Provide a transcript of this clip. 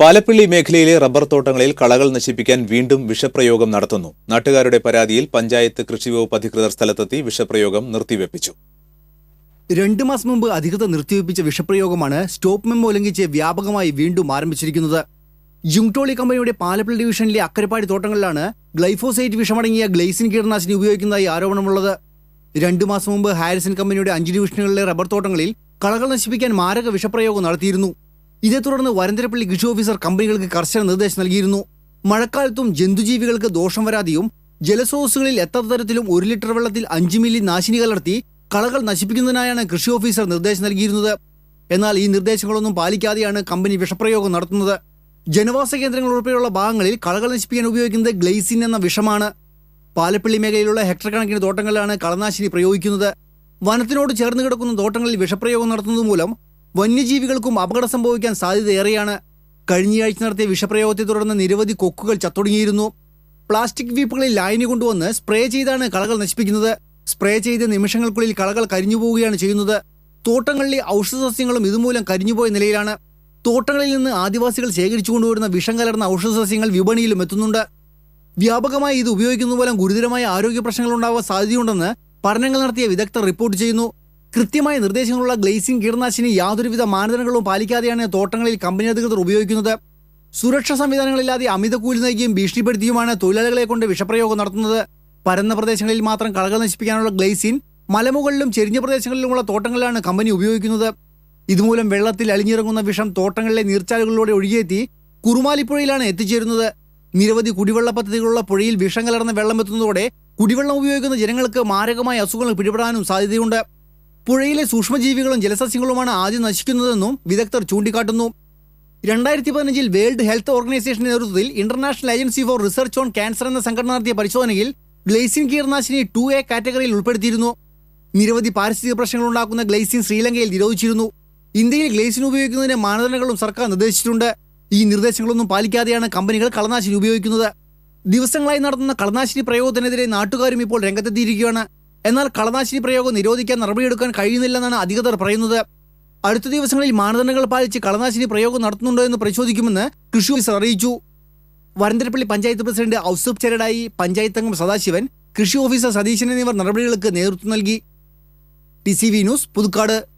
പാലപ്പള്ളി മേഖലയിലെ റബ്ബർ തോട്ടങ്ങളിൽ കളകൾ നശിപ്പിക്കാൻ വീണ്ടും വിഷപ്രയോഗം നടത്തുന്നു. നാട്ടുകാരുടെ പരാതിയിൽ പഞ്ചായത്ത് കൃഷിവകുപ്പ് അധികൃതർ സ്ഥലത്തെത്തി വിഷപ്രയോഗം നിർത്തിവെപ്പിച്ചു. രണ്ടു മാസം മുമ്പ് അധികൃതർ നിർത്തിവെപ്പിച്ച വിഷപ്രയോഗമാണ് സ്റ്റോപ്പ് മെമ്മോ ലംഘിച്ച് വ്യാപകമായി വീണ്ടും ആരംഭിച്ചിരിക്കുന്നത്. യുങ്ടോളി കമ്പനിയുടെ പാലപ്പിള്ളി ഡിവിഷനിലെ അക്കരപ്പാടി തോട്ടങ്ങളിലാണ് ഗ്ലൈഫോസൈറ്റ് വിഷമടങ്ങിയ ഗ്ലൈസിൻ കീടനാശിനി ഉപയോഗിക്കുന്നതായി ആരോപണമുള്ളത്. രണ്ടു മാസം മുമ്പ് ഹാരിസൺ കമ്പനിയുടെ അഞ്ച് ഡിവിഷനുകളിലെ റബ്ബർ തോട്ടങ്ങളിൽ കളകൾ നശിപ്പിക്കാൻ മാരക വിഷപ്രയോഗം നടത്തിയിരുന്നു. ഇതേ തുടർന്ന് വരന്തരപ്പള്ളി കൃഷി ഓഫീസർ കമ്പനികൾക്ക് കർശന നിർദ്ദേശം നൽകിയിരുന്നു. മഴക്കാലത്തും ജന്തുജീവികൾക്ക് ദോഷം വരാതെയും ജലസ്രോതസ്സുകളിൽ എത്താത്ത തരത്തിലും ഒരു ലിറ്റർ വെള്ളത്തിൽ അഞ്ച് മില്ലി നാശിനി കലർത്തി കളകൾ നശിപ്പിക്കുന്നതിനായാണ് കൃഷി ഓഫീസർ നിർദ്ദേശം നൽകിയിരുന്നത്. എന്നാൽ ഈ നിർദ്ദേശങ്ങളൊന്നും പാലിക്കാതെയാണ് കമ്പനി വിഷപ്രയോഗം നടത്തുന്നത്. ജനവാസ കേന്ദ്രങ്ങൾ ഉൾപ്പെടെയുള്ള ഭാഗങ്ങളിൽ കളകൾ നശിപ്പിക്കാൻ ഉപയോഗിക്കുന്നത് ഗ്ലൈസിൻ എന്ന വിഷമാണ്. പാലപ്പള്ളി മേഖലയിലുള്ള ഹെക്ടർ കണക്കിന് തോട്ടങ്ങളിലാണ് കളനാശിനി പ്രയോഗിക്കുന്നത്. വനത്തിനോട് ചേർന്ന് കിടക്കുന്ന തോട്ടങ്ങളിൽ വിഷപ്രയോഗം നടത്തുന്നത് മൂലം വന്യജീവികൾക്കും അപകടം സംഭവിക്കാൻ സാധ്യതയേറെയാണ്. കഴിഞ്ഞയാഴ്ച നടത്തിയ വിഷപ്രയോഗത്തെ തുടർന്ന് നിരവധി കൊക്കുകൾ ചത്തൊടുങ്ങിയിരുന്നു. പ്ലാസ്റ്റിക് വീപ്പുകളിൽ ലായനി കൊണ്ടുവന്ന് സ്പ്രേ ചെയ്താണ് കളകൾ നശിപ്പിക്കുന്നത്. സ്പ്രേ ചെയ്ത നിമിഷങ്ങൾക്കുള്ളിൽ കളകൾ കരിഞ്ഞു പോവുകയാണ് ചെയ്യുന്നത്. തോട്ടങ്ങളിലെ ഔഷധസസ്യങ്ങളും ഇതുമൂലം കരിഞ്ഞുപോയ നിലയിലാണ്. തോട്ടങ്ങളിൽ നിന്ന് ആദിവാസികൾ ശേഖരിച്ചു കൊണ്ടുവരുന്ന വിഷം കലർന്ന ഔഷധസസ്യങ്ങൾ വിപണിയിലും എത്തുന്നുണ്ട്. വ്യാപകമായി ഇത് ഉപയോഗിക്കുന്ന മൂലം ഗുരുതരമായ ആരോഗ്യ പ്രശ്നങ്ങൾ ഉണ്ടാവാൻ സാധ്യതയുണ്ടെന്ന് പഠനങ്ങൾ നടത്തിയ വിദഗ്ധർ റിപ്പോർട്ട് ചെയ്യുന്നു. കൃത്യമായ നിർദ്ദേശങ്ങളുള്ള ഗ്ലേസിംഗ് കീടനാശിനി യാതൊരുവിധ മാനദണ്ഡങ്ങളും പാലിക്കാതെയാണ് തോട്ടങ്ങളിൽ കമ്പനി അധികൃതർ ഉപയോഗിക്കുന്നത്. സുരക്ഷാ സംവിധാനങ്ങളില്ലാതെ അമിത കൂലി നൽകിയും ഭീഷണിപ്പെടുത്തിയുമാണ് തൊഴിലാളികളെ കൊണ്ട് വിഷപ്രയോഗം നടത്തുന്നത്. പരന്ന പ്രദേശങ്ങളിൽ മാത്രം കളകൾ നശിപ്പിക്കാനുള്ള ഗ്ലേസിൻ മലമുകളിലും ചെരിഞ്ഞ പ്രദേശങ്ങളിലുമുള്ള തോട്ടങ്ങളിലാണ് കമ്പനി ഉപയോഗിക്കുന്നത്. ഇതുമൂലം വെള്ളത്തിൽ അലിഞ്ഞിറങ്ങുന്ന വിഷം തോട്ടങ്ങളിലെ നീർച്ചാലുകളിലൂടെ ഒഴുകിയെത്തി കുറുമാലിപ്പുഴയിലാണ് എത്തിച്ചേരുന്നത്. നിരവധി കുടിവെള്ള പദ്ധതികളുള്ള പുഴയിൽ വിഷം കലർന്ന വെള്ളം എത്തുന്നതോടെ കുടിവെള്ളം ഉപയോഗിക്കുന്ന ജനങ്ങൾക്ക് മാരകമായ അസുഖങ്ങൾ പിടിപെടാനും സാധ്യതയുണ്ട്. പുഴയിലെ സൂക്ഷ്മജീവികളും ജലസസ്യങ്ങളുമാണ് ആദ്യം നശിക്കുന്നതെന്നും വിദഗ്ധർ ചൂണ്ടിക്കാട്ടുന്നു. രണ്ടായിരത്തി പതിനഞ്ചിൽ വേൾഡ് ഹെൽത്ത് ഓർഗനൈസേഷന്റെ നേതൃത്വത്തിൽ international agency for research on cancer എന്ന സംഘടന നടത്തിയ പരിശോധനയിൽ ഗ്ലൈസിൻ കീടനാശിനി ടു എ കാറ്റഗറിയിൽ ഉൾപ്പെടുത്തിയിരുന്നു. നിരവധി പാരിസ്ഥിതിക പ്രശ്നങ്ങൾ ഉണ്ടാക്കുന്ന ഗ്ലൈസിൻ ശ്രീലങ്കയിൽ നിരോധിച്ചിരുന്നു. ഇന്ത്യയിൽ ഗ്ലൈസിൻ ഉപയോഗിക്കുന്നതിന് മാനദണ്ഡങ്ങളും സർക്കാർ നിർദ്ദേശിച്ചിട്ടുണ്ട്. ഈ നിർദ്ദേശങ്ങളൊന്നും പാലിക്കാതെയാണ് കമ്പനികൾ കളനാശിനി ഉപയോഗിക്കുന്നത്. ദിവസങ്ങളായി നടത്തുന്ന കളനാശിനി പ്രയോഗത്തിനെതിരെ നാട്ടുകാരും ഇപ്പോൾ രംഗത്തെത്തിയിരിക്കുകയാണ്. എന്നാൽ കളനാശിനി പ്രയോഗം നിരോധിക്കാൻ നടപടിയെടുക്കാൻ കഴിയുന്നില്ലെന്നാണ് അധികൃതർ പറയുന്നത്. അടുത്ത ദിവസങ്ങളിൽ മാനദണ്ഡങ്ങൾ പാലിച്ച് കളനാശിനി പ്രയോഗം നടത്തുന്നുണ്ടോ എന്ന് പരിശോധിക്കുമെന്ന് കൃഷി ഓഫീസർ അറിയിച്ചു. വരന്തരപ്പള്ളി പഞ്ചായത്ത് പ്രസിഡന്റ് ഔസഫ് ചെരടായി പഞ്ചായത്ത് അംഗം സദാശിവൻ കൃഷി ഓഫീസർ സതീശൻ എന്നിവർ നടപടികൾക്ക് നേതൃത്വം നൽകി. T C V news Puthukkad.